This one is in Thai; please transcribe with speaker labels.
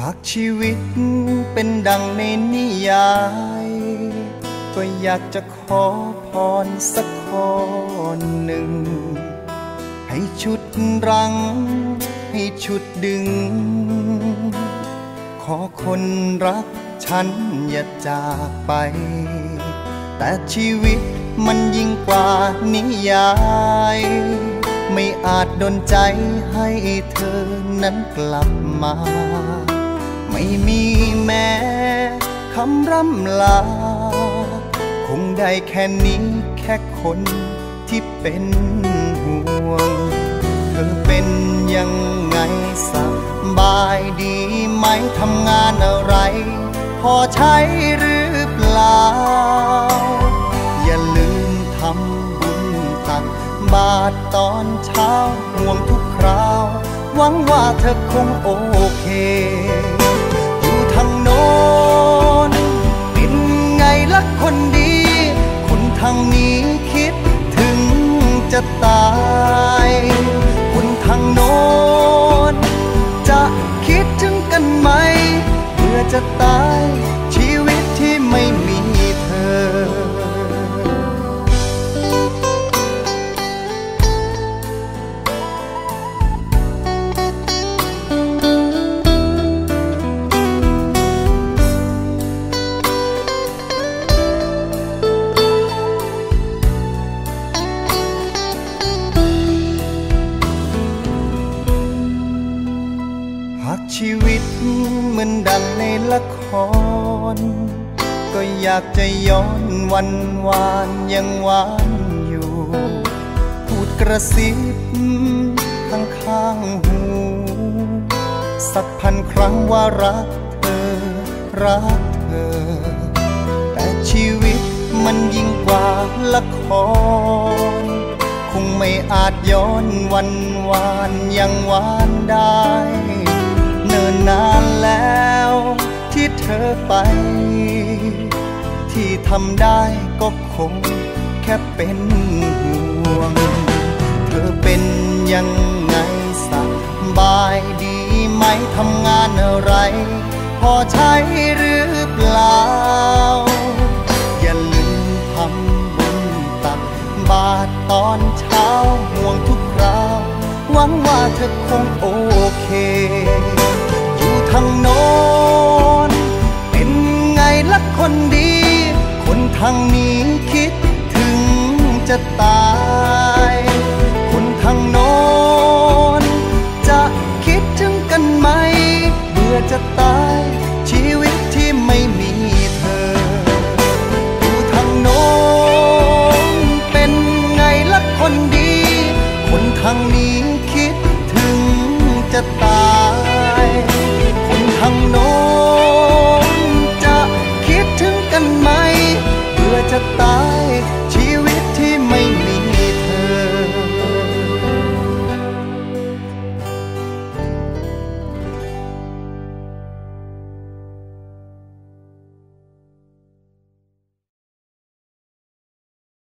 Speaker 1: หากชีวิตเป็นดังในนิยาย ก็อยากจะขอพรสักข้อหนึ่ง ให้ชุดรัง ให้ชุดดึง ขอคนรักฉันอย่าจากไป แต่ชีวิตมันยิ่งกว่านิยาย ไม่อาจดนใจให้เธอนั้นกลับมา ไม่มีแม้คำร่ำลา คงได้แค่นี้แค่คนที่เป็นห่วง เธอเป็นยังไงสบายดีไหมทำงานอะไร พอใช้หรือเปล่า อย่าลืมทำบุญตักบาตรตอนเช้าห่วงทุกคราว หวังว่าเธอคงโอเค คิดถึงจะตายคนทางโน้นจะคิดถึงกันไหมเมื่อจะตาย ชีวิตเหมือนดังในละคร ก็อยากจะย้อนวันวานยังหวานอยู่ พูดกระซิบข้างข้างหู สักพันครั้งว่ารักเธอ รักเธอ แต่ชีวิตมันยิ่งกว่าละคร คงไม่อาจย้อนวันวานยังหวานได้ อไป ที่ทำได้ก็คงแค่เป็นห่วง เธอเป็นยังไงสบายดีไหมทำงานอะไร พอใช้หรือเปล่า อย่าลืมทำบุญตักบาตรตอนเช้าห่วงทุกคราว หวังว่าเธอคงโอเคั้งนี้คิดถึงจะตายคุณทางโน้นจะคิดถึงกันไหมเบื่อจะตายชีวิต